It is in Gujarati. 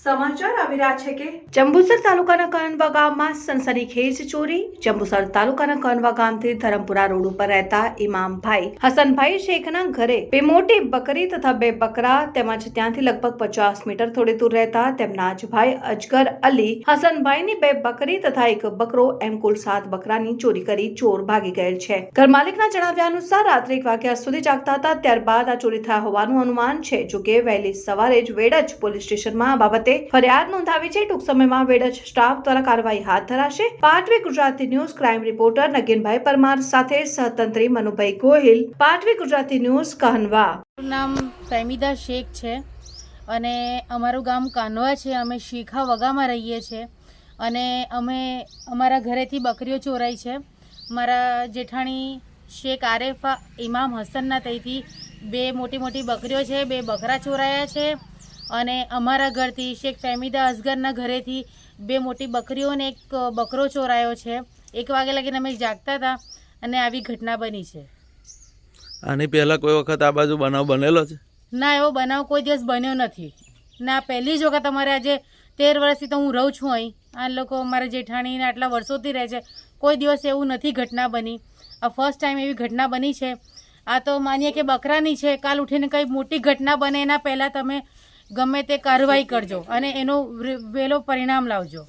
સમાચાર આવી રહ્યા છે કે જંબુસર તાલુકાના કનવા ગામમાં સનસનીખેજ ચોરી. જંબુસર તાલુકાના કનવા ગામથી ધરમપુરા રોડ ઉપર રહેતા ઇમામભાઈ ઘરે બે મોટી બકરી તથા બે બકરા તેમજ ત્યાંથી લગભગ પચાસ મીટર થોડે દૂર રહેતા તેમના જ ભાઈ અજગર અલી, હસનભાઈની બે બકરી તથા એક બકરો એમ કુલ સાત બકરાની ચોરી કરી ચોર ભાગી ગયેલ છે. ઘર માલિકના જણાવ્યા અનુસાર, રાત્રે એક વાગ્યા સુધી જાગતા હતા, ત્યારબાદ આ ચોરી થયા હોવાનું અનુમાન છે. જો કે વહેલી સવારે જ વેડજ પોલીસ સ્ટેશનમાં આ બાબતે ફરિયાદ નોંધાવી છે. ટૂંક સમયમાં વેડજ સ્ટાફ દ્વારા કાર્યવાહી હાથ ધરાશે. પાટવી Gujarati news crime reporter Naginbhai Parmar સાથે સહતંત્રી મનુભાઈ ગોહિલ. પાટવી ગુજરાતી ન્યૂઝ, કહનવા. નામ ફેમિદા શેખ છે અને અમારું ગામ કાનવા છે. અમે શીખા વગામાં રહીએ છીએ અને અમે અમારા ઘરેથી બકરીઓ ચોરાઈ છે. મારા જેઠાણી શેખ આરેફા, ઇમામ હસનના તઈથી બે મોટી મોટી બકરીઓ છે બે બકરા ચોરાયા છે અને અમારા ઘરથી શેખ ફેમિદા અસગરના ઘરેથી બે મોટી બકરીઓ અને એક બકરો ચોરાયો છે. એક વાગે લાગીને અમે જાગતા હતા અને આવી ઘટના બની છે. આની પહેલાં કોઈ વખત આ બાજુ બનાવ બનેલો છે? ના એવો બનાવ કોઈ દિવસ બન્યો નથી. ના પહેલી જ વખત અમારે આજે તેર વર્ષથી તો હું રહું છું અહીં. આ લોકો મારા જેઠાણીને આટલા વર્ષોથી રહે છે. કોઈ દિવસ એવું નથી ઘટના બની. આ ફર્સ્ટ ટાઈમ એવી ઘટના બની છે. આ તો માનીએ કે બકરાની છે. કાલ ઉઠીને કંઈ મોટી ઘટના બને એના પહેલાં તમે ગમે તે કાર્યવાહી કરજો અને એનો વહેલો પરિણામ લાવજો.